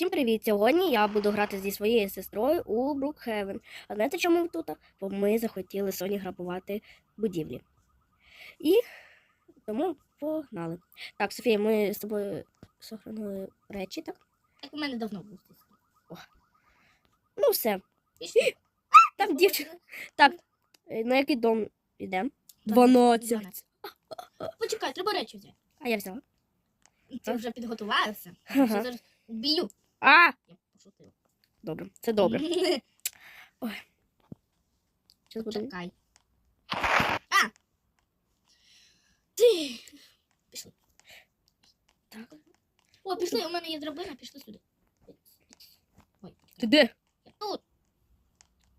Всім привіт! Сьогодні я буду грати зі своєю сестрою у Брукхевен. А знаєте, чому ми тут? Бо ми захотіли Соні грабувати будівлі. І тому погнали. Так, Софія, ми з тобою сохранили речі, так? Як у мене давно був стіс. Ну, все. Так, дівчина. Так, е, на який дом йдемо? 12. Почекай, треба речі взяти. А я взяла. Ти вже. Ще б'ю. А! Добре, це добре. Ой. Зараз буде. Почекай. А! Ти! Пішли. Так. О, пішли, у мене є драбина, пішли сюди. Ой, Ти де? я тут.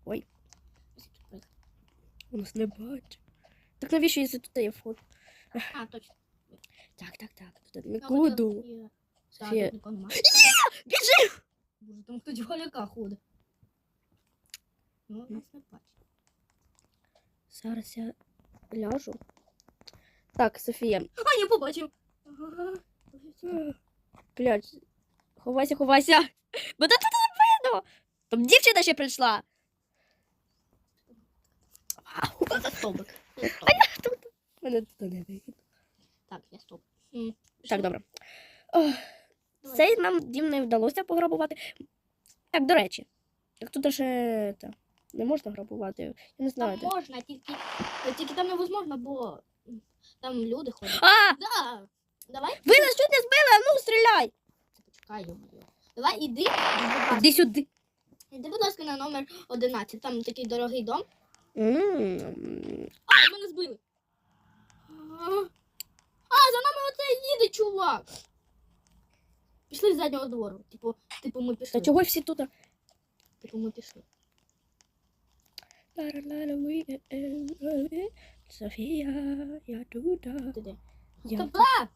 Ой. У нас не бачить. Так навіщо якщо тут є вход? А, точно. Так, так, так. Тут Я Є. Так, тут немає. Біжи! Боже, там хтось в голяка ходить. Ну, нас не бачить. Зараз я ляжу. Так, Софія. А, я побачив. Ага. Блядь. Ховайся, ховайся. Бо тут не видно. Там дівчина ще прийшла. Вау. Це стовбик. Це стовбик. Мене тут не видно. Так, я стоп. Так, добре. Ох. Цей нам дім не вдалося пограбувати. Так, до речі, як тут ще та, не можна грабувати. Я не знаю. Там де. можна, тільки, тільки там невозможно, бо там люди ходять. А! Да. Давай. Ви нас чуть не збили, а ну стріляй! Почекай, йо-моє. Давай, іди. Іди сюди. Іди, будь ласка, на номер 11. Там такий дорогий дом. М, А, мене збили. А, А, за нами оце їде, чувак. Пішли з заднього двору. Типу, типу ми пішли. Та чого всі тут? Типу ми пішли. Софія, я тут. Ти де? Я... Капа!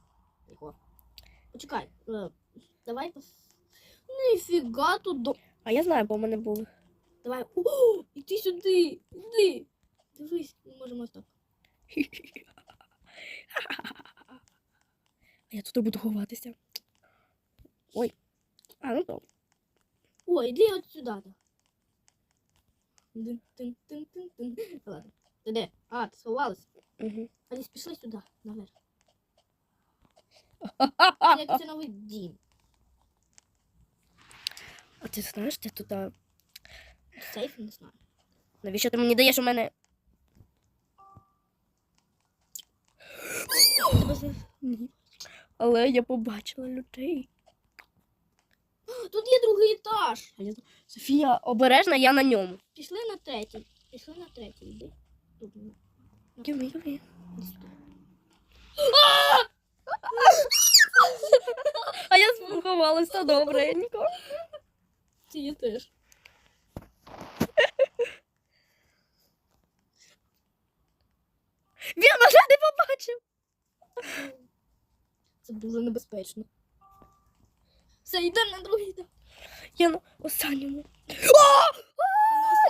Тихо. Почекай. е, Давай пос... Ніфіга тут до... А я знаю, бо в мене був. Давай. О, іди сюди. Іди. Дивись, ми можемо ось так. А я тут буду ховатися. Ой. А, ну добре. О, іди от сюди. так. Дин-тин-тин-тин-тин. Ладно. Ти де? А, ти сховалась. Угу. Аліс, пішли сюди, наверх. Це як це новий дім. А ти знаєш, ти тут. а, Сейф, не знаю. Навіщо ти мені даєш у мене. Тебе. Але я побачила людей. Тут є другий етаж. Софія, обережна, я на ньому. Пішли на третій. Пішли на третій, юмі. іди сюди. А я сховалася добренько. Я теж. Він мене не побачив. Це дуже небезпечно. Все, йдемо на другий етаж. Я на останньому.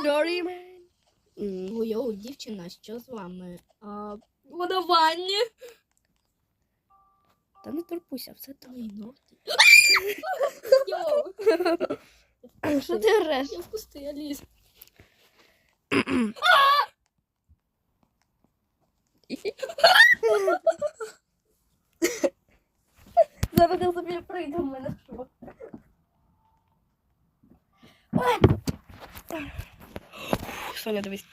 Sorry, man. М, Ой, дівчина, що з вами? А, Водавання. Та не торпуйся, все там. Ой, ногті. Йоу. Що ти греш? Я впусти, Аліс. Зараз я собі прийду, в мене що. Соня, дивись.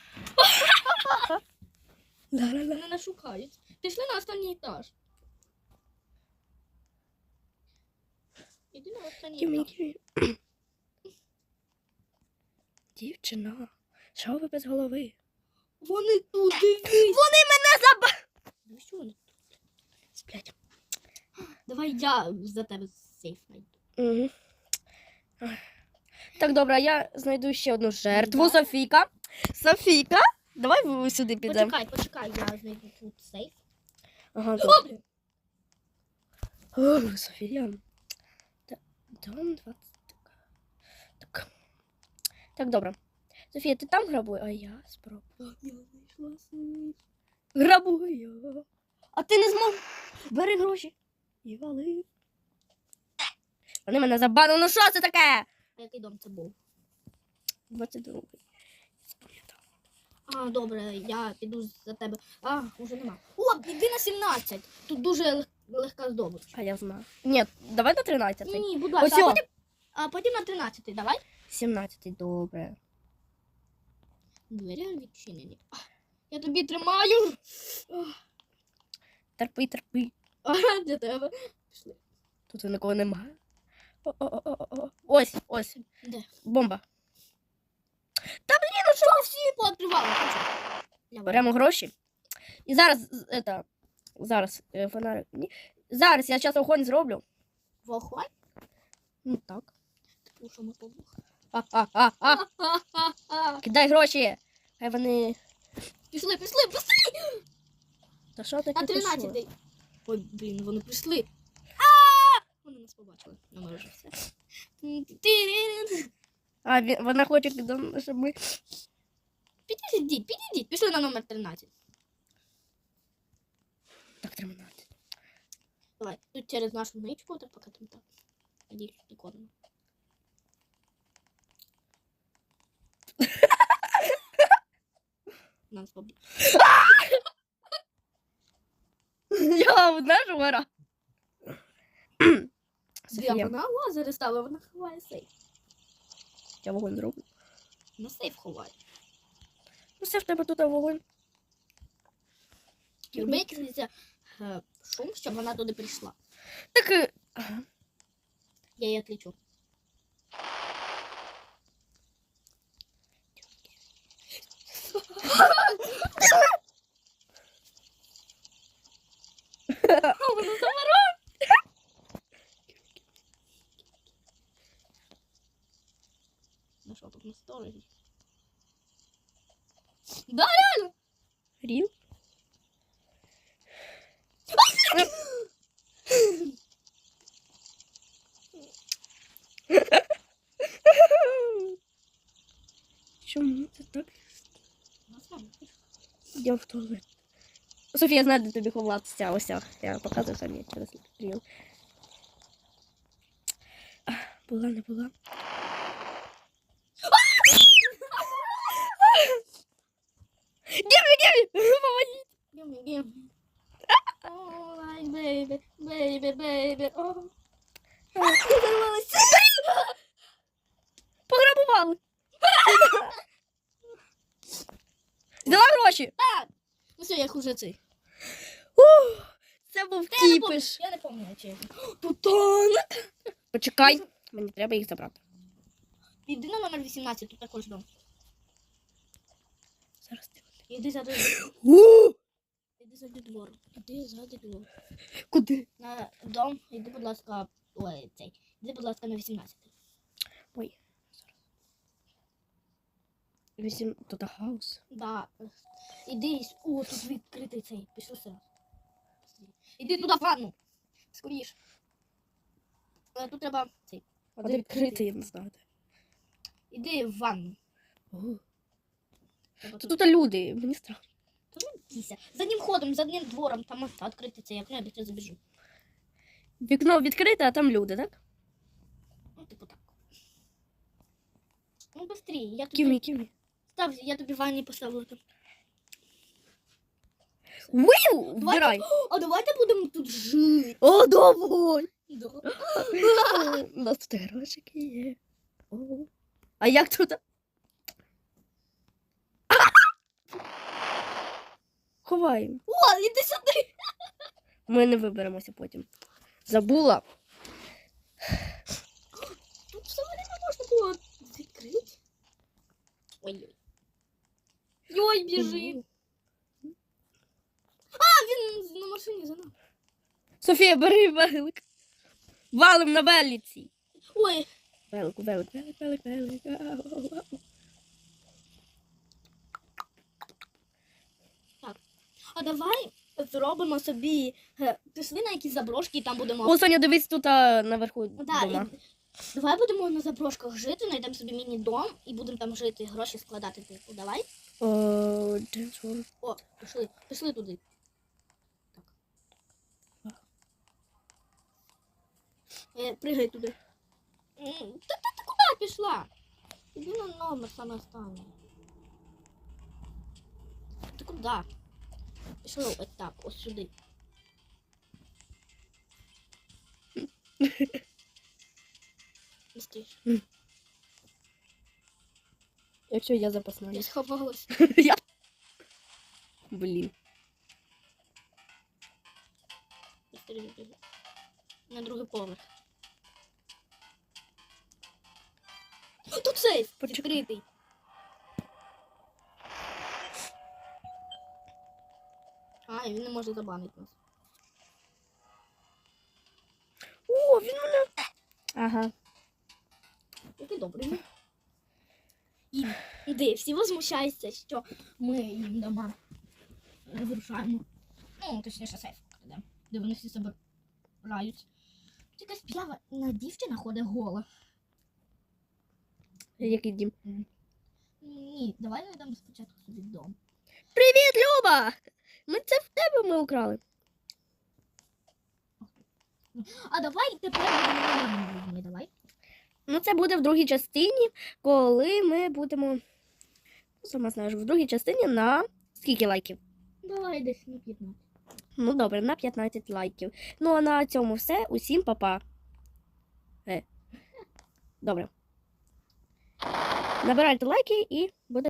Мене шукають. Пішли на останній етаж. Іди на останній етаж. Дівчина, що ви без голови? Вони тут, дивись. Вони мене заба... Дивись, що вони тут. Сплять. Давай я за тебе сейф найду. Угу. Так, добре, я знайду ще одну жертву. Софійка. Софійка, давай сюди підемо. Почекай, почекай, я знайду тут сейф. Ага, Добре. О, Софія. Дом 20. Так. Так, добре. Софія, ти там грабуй, а я спробую. Я знайшла сейф. Грабую. А ти не зможеш. Бери гроші. І вали. Вони мене забанили. Ну що це таке? А який дом це був? 22. А, добре, я піду за тебе. А, уже нема. О, іди на 17. Тут дуже лег- легка здобич. А я знаю. Ні, давай на 13. Ні, ні, будь ласка. А потім, а потім на 13, давай. 17, добре. Двері відчинені. А, Я тобі тримаю. Терпи, терпи. А, для тебе. Пішли. Тут нікого немає. Ось, ось. Де? Бомба. Що всі пооткривали? Хочу. Я Беремо гроші. І зараз, это, зараз, е, фонарик. Ні. Зараз я зараз огонь зроблю. Вогонь? Ну так. Типу, що ми побух. Кидай гроші. Хай вони. Пішли, пішли, пішли. Та що таке? Що? 13. Ой, блін, вони прийшли. А! Вони нас побачили. Ну, ми вже все. Ти-ти-ти-ти. А, він- вона хоче, до- щоб ми. Підійдіть, підійдіть. Пішли на номер 13. Так, 13. Давай, тут через нашу ничку, так поки там так. Іди, ікону. Нас побіг. Я одна ж вора. Я Софія, вона лазери ставила, вона ховає сейф. я вогонь зроблю. На сейф ховає. Ну все в тебе тут вогонь. Люби якийсь е, шум, щоб вона туди прийшла. Так. е, ага. Я її відлічу. Вона замерла. Ну що, тут на сторожі? Да, реально! Рів. Чому це так? Я в туалет. Софія знає, де тобі ховатися. Ось. Я показую самі через ріл. Була, не була. Гімі, гімі! Помогіть! Gimme, gimme. Oh, like baby, baby, baby. Oh. Пограбували! Гроші! Так. Ну все, я хуже цей. Ух, Це був Я не помню, кіпиш. я не пам'ятаю, чи. Бутон! Почекай, мені треба їх забрати. Іди на номер 18, тут також дом. Зараз ти. Іди за У! Іди за двор. Іди за двор. Куди? На дом, іди, будь ласка, ой, цей. Іди, будь ласка, на 18. Ой. Вісім. Тут хаус. Да. Іди, о, тут відкритий цей. Пішли все. Іди туди в ванну. Скоріш. Е, Тут треба цей. А відкритий, я не знаю. Іди в ванну. О, Треба Це тут. тут люди, мені страшно. Ну. За одним ходом, за одним двором, там відкрити цей окно, я до тебе забіжу. Вікно відкрите, а там люди, так? Ну, типу так. Ну, быстрее. Я тобі, Кімі, кімі. став, я тобі ванні поставила там. Виу! Вбирай. А давайте будемо тут жити. О, давай! Да. У нас тут грошики є. О. А як тут? Ховаємо. О, іди сюди. Ми не виберемося потім. Забула. Тут все время можна було відкрити. Ой-ой. Ой, біжи. А, він на машині за нами. Софія, бери велик. Валим на велиці. Ой, Велик, велик, велик, велик, велик. Ау. А давай зробимо собі. е, Пішли на якісь заброшки і там будемо. О, Соня, дивись тут а, наверху да, дома. і... Давай будемо на заброшках жити, знайдемо собі міні-дом і будемо там жити, гроші складати. Типу, давай. О. О, пішли, пішли туди. Так. Е, пригай туди. М, Та та ти куди пішла? Іди на номер саме останній. Ти куди? Пішла ось так, ось сюди. Містиш. Якщо я запасна. Я сховалась. Я... Блін. На другий поверх. Тут сейф! Відкритий. А, він не може забанити нас. О, він мене. Ага. Який добрий. І де всі возмущаються, що ми їм дома розрушаємо. Ну, точніше, сейф крадемо, де вони всі себе грають. Якась п'ява на дівчина ходить гола. Який дім? Ні, давай знайдемо спочатку собі дом. Привіт, Люба! Ми це в тебе ми украли. А давай тепер будемо давай. Ну, це буде в другій частині, коли ми будемо. Ну, Сама знаєш, в другій частині на скільки лайків? Давай десь на 15. Ну добре, на 15 лайків. Ну а на цьому все. Усім па-па. Е. Добре. Набирайте лайки і буде.